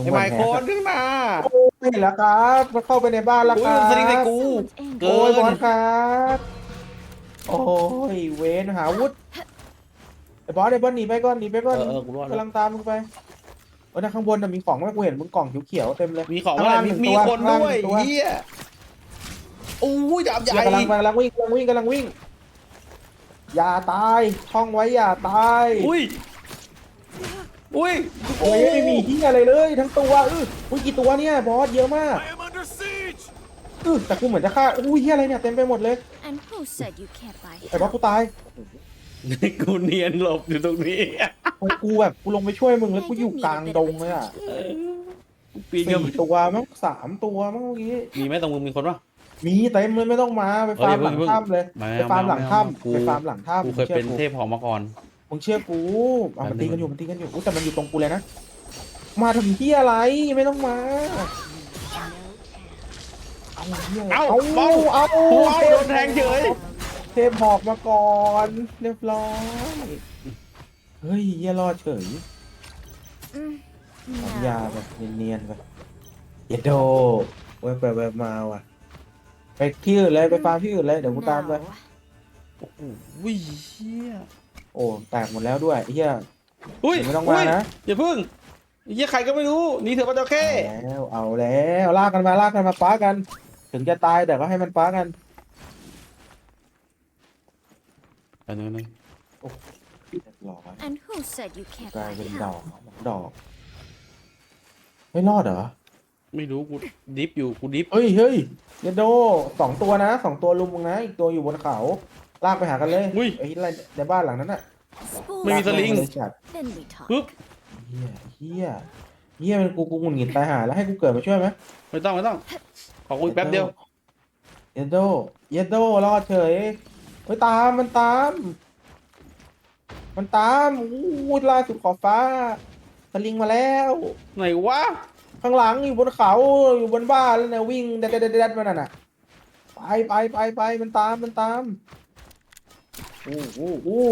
มึงไอ้ไมวันโครแหนขึ้นมาโอ้ยเห็นแล้วครับมันเข้าไปในบ้านแล้วอุ้คยรับมันสลิงใส่กู Excellent เกิโอ้ยนบอสครับโอ้ยเวนหาวุธไอ้บอสไอ้บอสหนีไปก่อนหนีไปก่อนเออเออกูรอดแล้วกำลังตามมึงไปเออนะข้างบนน่ะมีของไหมกูเห็นมึงกล่องเขียวๆเต็มเลย มีของข้างอะไรล่างมีหนึ่งมีตัวคนข้างล่างด้วยหนึ่งตัว เฮียโอ้ยดาบใหญ่เนี่ยกำลังกำลังวิ่งกำลังวิ่งกำลังวิ่ง อย่าตายท่องไว้อย่าตายอุ้ย อุ้ยโอ้ยไม่มีที่อะไรเลย ทั้งตัวอื้ออุ้ยกี่ตัวเนี่ยบอสเยอะมาก I am under siege! อื้อแต่กูเหมือนจะฆ่าอุ้ยเหียอะไรเนี่ยเต็มไปหมดเลย And who said you can't buy ไอ้บอสกูตายกูเนียนหลบอยู่ตรงนี้โอ้ยกูแบบกูลงไปช่วยมึงแล้วกูอยู่กลางดงเลยอะกูปีนกันสี่ตัวมั้งสามตัวมั้งเมื่อกี้มีไหมตรงมึงมีคนปะมีเต็มเลยไม่ต้องมาไปฟาร์มหลังถ้ำเลยไม่ไปเอาฟาร์มหลังไม่เอาถ้กูำไปฟาร์มหลังถ้ำกูเคยเป็นมึงเทชื่อพหอมมาก่อน มึงเชื่อกูเอามันแป๊ตีบนึงกันอยู่มันตีกันอยู่อุ้ยแต่มันอยู่ตรงกูเลยนะ มาทำที่อะไรไม่ต้องมา เอาเหี้ยเอ้าเอาเบ้าเอาโอ้ยโดนแทงเฉย เทพหอกมาก่อนเรียบร้อยเฮ้ยเหี้ยรอดเฉย Mm, ทำ no. ยาแบบเนียนๆไปเยดโดเว็บไปเว็บมาว่ะ ไปที่อื่นเลยไปฟาร์มที่อื่นเลยเดี๋ยวกูตามไป No. อุ้ยเฮีย โอ้แตกหมดแล้วด้วยไอ้เหี้ยอุ้ยไม่ต้องมานะอย่าพึ่งไอ้เฮียใครก็ไม่รู้หนี่เถอะปะเจ้าแค่เอาแล้วเอาแล้วลากกันมาลากกันมาป้ากัน ถึงจะตายแต่ก็ให้มันป้ากันอันนึงนึงเรียบร้อย And who said you can't กลาย buy เป็นดอก help? ดอก ไม่รอดเหรอไม่รู้กูดิฟอยู่กูดิฟเฮ้ยเฮ้ยเยดโดสองตัวนะสองตัวลุมมึงนะอีกตัวอยู่บนเขา ลากไปหากันเลยอุ้ย ไอ้อะไรในบ้านหลังนั้นน่ะ Spools ไม่มีสลิงากปเลยจัด Then we talk. ปึ๊บเฮียเฮียเฮียเป็นกูกูหงุดหงิดตายหาแล้วให้กูเกิดมาช่วยไหมไม่ต้องไม่ต้อง ขอคุยแป๊บเดียว เยดโดเยดโดรอดเฉยเฮ้ยตามมันตาม มันตามอู้ล่าสุดขอบฟ้าสลิงมาแล้ว ไหนวะ ข้างหลังอยู่บนเขาอยู่บนบ้านแล้วเนี่ยวิ่งเด็ดเด็ดเด็ดมันน่ะไปไปไปไปมันตามมันตาม อู้อู้อู้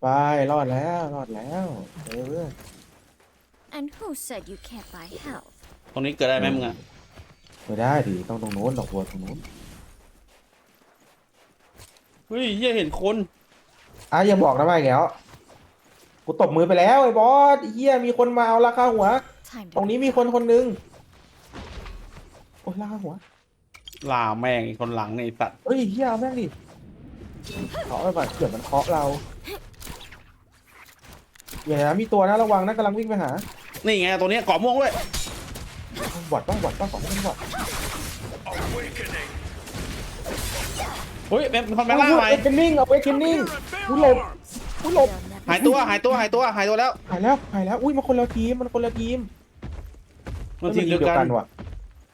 ไปรอดแล้วรอดแล้วเออ And who said you can't buy health? ตรงนี้เกิดได้ไหมมึงอะไม่ได้ดิต้องตรงโน้นดอกบัวตรงโน้นเฮ้ยเฮียเห็นคนอะอย่าบอกนะไม่แกแล้วกูตบมือไปแล้วไอ้บอสไอ้เฮียมีคนมาเอาราคาหัว Time ตรง to นี้มีคนคนหนึงโอ้ยราคาหัวลาแม่งไอ้คนหลังเนี่ยไอ้สัตว์เฮ้ยเฮียเอาแม่งดิ เคาะไปก่อนเผื่อมันเคาะเราอย่านะมีตัวนะระวังนะกำลังวิ่งไปหานี่ไงตัวเนี้ยเกาะม่วงด้วยบอดต้องบอดต้องของต้องบอด Awakening! เฮ้ยเป็นคนแม่งล่างใหม่เอาเวกินนิ่งเอาเวกินนิ่ง Bear กูหลบ arms! กูหลบ They'll never หายตัวหายตัวหายตัวหายตัวแล้วหายแล้วหายแล้วอุ้ยมันคนละทีมมันคนละทีมมันทีมเดียวกันว่ะ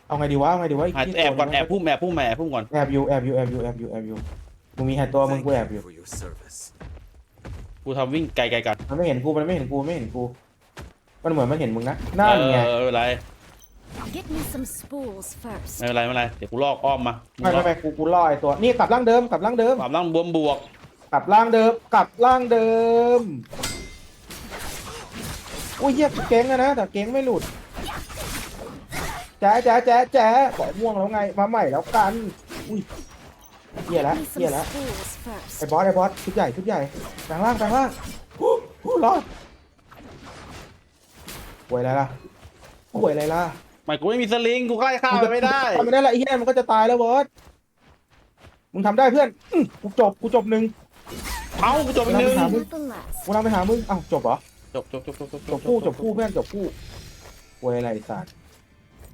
เอาไงดีวะเอาไงดีวะหายเหี้ยแอบก่อนตัวแอบพุ่มแอบพุ่มแอบพุ่มก่อนแอบอยู่แอบอยู่แอบอยู่แอบอยู่แอบอยู่ มึงมีหายตัวมึงกูแอบอยู่ for your service. กูทำวิ่งไกลไกลๆกันมันไม่เห็นกู มันไม่เห็นกูไม่เห็นกู มันเหมือนมันเห็นมึงนะนั่นไงเออไม่เป็นไร Get me some spools first. ไม่เป็นไรไม่เป็นไรเดี๋ยวกูลอกอ้อมมาไม่ไม่ไม่กูกูล่อไอตัว นี่กลับร่างเดิมกลับร่างเดิมปรับร่างบวมบวกกลับร่างเดิมกลับร่างเดิมอุ้ยเหี้ยกูเก่งอะนะแต่เก่งไม่หลุดแจ๊ะแจ๊ะแจ๊ะแจ๊ะบอกม่วงแล้วไงมาใหม่แล้วกันอุ้ย เหี้ย Get แล้ว me เหี้ย some แล้ว spools ไอ้ first. บอสไอ้บอสชุดใหญ่ชุดใหญ่แปลงร่างแปลงร่างฮู้ฮู้รอดป่วยอะไรล่ะป่วยอะไรล่ะไม่กูไม่มีสลิงกูใกล้ข้ามไปไม่ได้ทำไม่ได้ละไอ้เหี้ยมันก็จะตายแล้วบอสมึงทำได้เพื่อนอื้อกูจบกูจบหนึ่งเอ้ากูจบอีกหนึ่งครับ Not the last. กูนำไปหามึงอ้าวจบเหรอจบจบจบจบจบจบคู่จบคู่เพื่อนจบคู่ป่วยอะไรไอ้สัตว์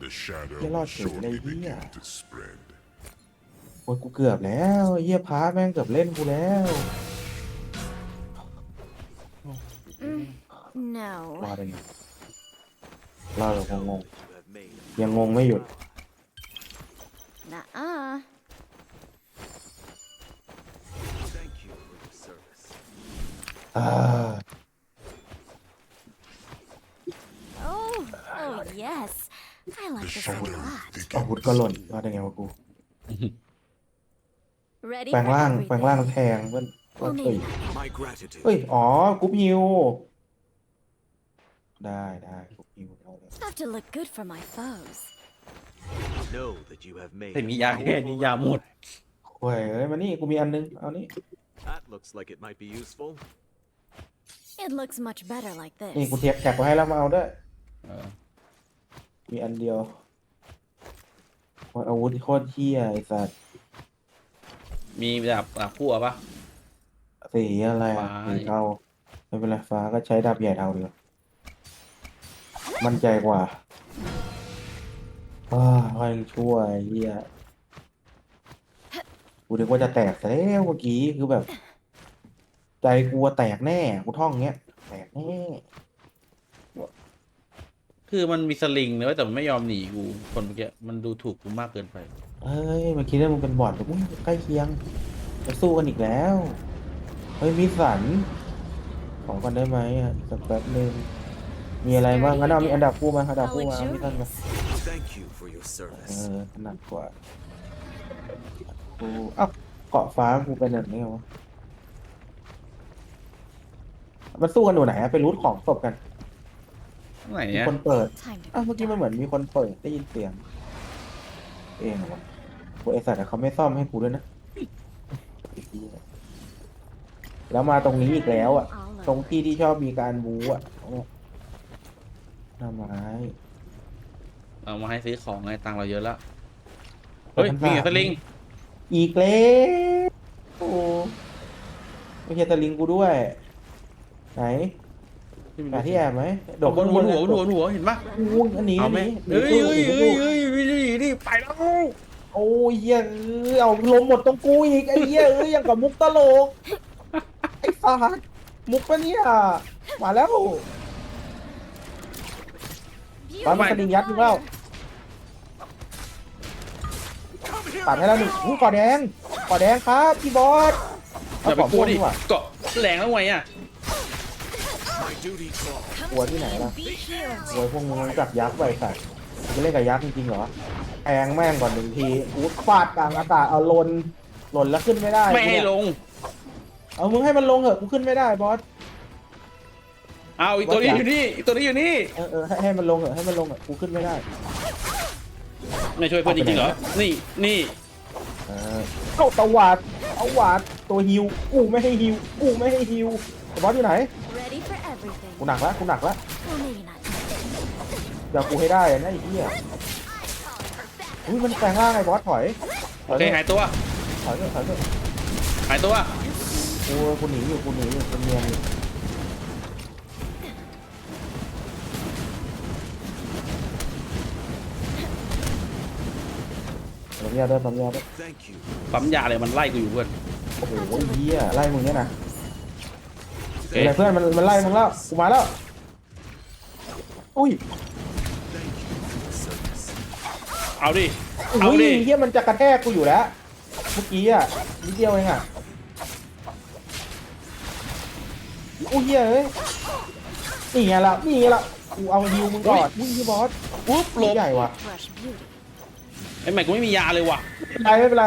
The shadow You're not will sure, shortly lady, begin yeah. to spread. โอ้ยกูเกือบแล้วไอ้เหี้ยพาแม่งเกือบเล่นกูแล้ว Mm, รอ no. ได้ไงรอดแบบงง You have made ๆยังงงไม่หยุด Nuh-uh. thank you for your service. อ่า Oh, oh yes. I like The this a shadow lot. อาวุธก็หล่นรอดได้ไงวะกู Ready แปลง for ร่างแปลงร่าง everything. แทงเพื่อน Well, เฮ้ย maybe not. My gratitude. เฮ้ย อ๋อกรุ๊ปฮิว ได้ได้กูฮิวเอาเลย Have to look good for my foes. Know that you have made แต่มียาแค่นี้ยาหมด โอ้ยเอ้ยมานี่กูมีอันนึง เอานี่ That looks like it might be useful. It looks much better like นี่กู this. เทียบแท็กไว้ให้แล้วมาเอาด้วย เออมีอันเดียวโอ้ยอาวุธโคตรเที่ยไอ้สัตว์ มีแบบอะคู่อะปะ สีอะไรอะฟ้า สีเทาไม่เป็นไรฟ้าก็ใช้ดาบใหญ่เทาดีกว่ามั่นใจกว่าว้าค่อยช่วยเฮียกูนึกว่าจะแตกซะแล้วเมื่อกี้คือแบบ ใจกูว่าแตกแน่กูท่องเงี้ย แตกแน่ คือมันมีสลิงนะเว้ยแต่มันไม่ยอมหนีกูคนเมื่อกี้มันดูถูกกูมากเกินไป เอ้ยเมื่อกี้เนี่ยมึงเป็นบอดแต่กูใกล้เคียงจะสู้กันอีกแล้ว เฮ้ยมีสัน ของกันได้ไหมอะอีกสักแป๊บนึงมีอะไรบ้างงั้นเอามีอันดับคู่มาอันดับ How คู่มาเอามีสันมา luxurious. Thank you for your เอ service. อถนัดกว่ากูเอ้าเกาะฟ้ากูเป็นแบบนี้เหรอวะมันสู้กันอยู่ไหนอะไปรูทของศพกัน ไหนมีอะคนเปิด Time to อ้าวเมื่อกี้มันเหมือนมีคนเปิดได้ยินเสียง เองเหรอวะโอ้ยไอสัตว์อะเขาไม่ซ่อมให้กูด้วยนะไอ้เหี้ยแล้วมาตรงนี้อีกแล้วอะ all ตรง over. ที่ที่ชอบมีการบูอะเนี่ยหน้าไม้เอามาให้ซื้อของไงตังค์เราเยอะแล้วเฮ้ยแต่มีทำสลิงอีกแล้วโอ้ไม่ใช่ตะลิงกูด้วย ไหน หาที่แอบไหมดอกบนหัวหัวหัวหัวเห็นปะอู้อันนี้เอาอันไหมนี้เฮ้ยหนีเฮ้ยตู้เฮ้ยหนีตู้เฮ้ยเฮ้ยนี่นี่ไปแล้วโอ้ยเหี้ยเอ้ยเอาลมหมดตรงกูอีกไอ้เหี้ยเอ้ยอย่างกับมุกตลกไอ้สัสมุกปะเนี่ยมาแล้วตอนมันสลิงยัดมึงแล้ว Come here ตัดให้แล้วหนึ่งอู้ก่อแดงก่อแดงครับพี่บอสอเอาย่าไปของกลัวดิดีกว่าเกาะแรงแล้วไงอะ My duty calls. กลัวที่ไหนล่ะ Be healed. กลัวพวกมึงรู้จักยักษ์ไว้สัตว์มึงจะเล่นกับยักษ์จริงๆเหรอแทงแม่งก่อนหนึ่งทีอู้ฟาดกลางอากาศเอาหล่นหล่นแล้วขึ้นไม่ได้ไม่ให้ลง เอามึงให้มันลงเหอะกูขึ้นไม่ได้บอสเอาอีกตัวนี้อยู่นี่อีกตัวนี้อยู่นี่เออเออให้ให้มันลงเหอะให้มันลงเหอะกูขึ้นไม่ได้ไม่ช่วยเพื่อนจริงๆเหรอ นี่นี่เออเข้าตะวาดเอาวาดตัวฮิวกูไม่ให้ฮิวกูไม่ให้ฮิวแต่บอสอยู่ไหน Ready for everything. กูหนักแล้วกูหนักแล้ว Well, maybe not. เดี๋ยวกูให้ได้นะไอ้เหี้ยอุ้ยมันแปลงร่างไอ้บอสถอยถโออยเคถอยหายตัว ถอยถอยหายตัว กูกูหนีอยู่กูหนีอยู่เป็นเนียนอยู่ทำยาด้วยทำยาด้วย Thank you. ปั๊มยาอะไรมันไล่กูอยู่เพื่อนโอ้โหเหี้ยไล่มึงเนี่ยนะโอ เคเดี๋ยวอะไรเพื่อนมันมันไล่มึงแล้วกูมาแล้วอุ้ย Thank you for your service. เอาดิ เอาอุ้ยดิเหี้ยมันจะกระแทกกูอยู่แล้วเมื่อกี้อะนิดเดียวเองอะอุ้ยเหี้ยเอ้ยนี่ไงล่ะนี่ไงล่ะกูเอาฮิวมึงก่อนอุ้ยพี่บอสปุ๊บหลบใหญ่ว่ะ Rush beauty. ไอ้ใหม่กูไม่มียาเลยว่ะไม่เป็นไรไม่เป็นไร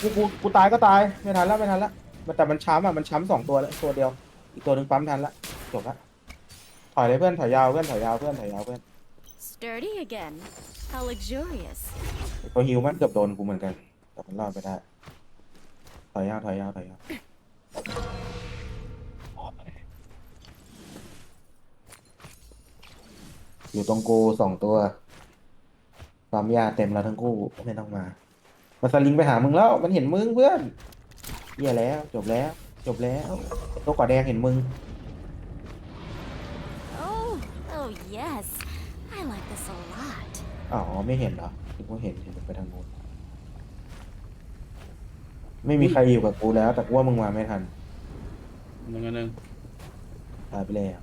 กูกูกูตายก็ตายไม่ทันแล้วไม่ทันแล้ว มันแต่มันช้ำอะมันช้ำสองตัวแล้วตัวเดียว อีกตัวหนึ่งปั๊มทันละจบละถอยเลยเพื่อนถอยยาวเพื่อนถอยยาวเพื่อนถอยยาวเพื่อน Sturdy again. How luxurious. ตัวฮิวมันเกือบโดนกูเหมือนกัน แต่มันรอดไปได้ ถอยยาวถอยยาวถอยยาวอยู่ตรงกูสองตัวความยาเต็มแล้วทั้งคู่ไม่ต้องมามันสลิงไปหามึงแล้ว มันเห็นมึงเพื่อน เหี้ยแล้ว จบแล้ว จบแล้วตัวก่อแดงเห็นมึง Oh, oh yes. I like this a lot. อ๋อไม่เห็นเหรอคิดว่าเห็นเห็นไปทางนู้นไม่มีใครอยู่กับกูแล้ว แต่กูว่ามึงมาไม่ทันหนึ่งอันหนึ่งตายไปแล้ว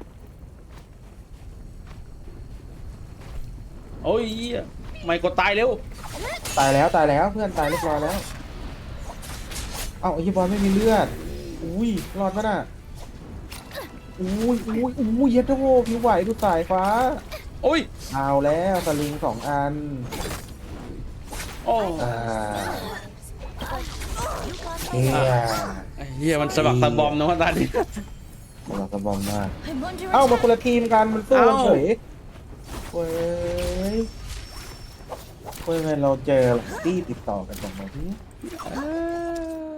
โอ้ยเหี้ยไม่กดตายเร็วตายแล้วตายแล้วเพื่อนตายเรียบร้อยแล้ว เอ้าไอ้ที่บอลไม่มีเลือด อุ้ยรอดปะน่ะอุ้ยอุ้ยอุ้ยเย็ดโธ่ผิวไหวดูสายฟ้า โอ้ย เอาแล้วสลิงสองอันโอ้อ่าเฮียไอ้เหี้ยมันสะบักสะบอมนะว่าตาดิเรากระบอมมาก I'm under เอ้ามาคน attack. ละทีมกันมันสู้กันเอ้าเฉยเว้ยเว้ยเราเจอตี้ติดต่อกันแบบนี้เออ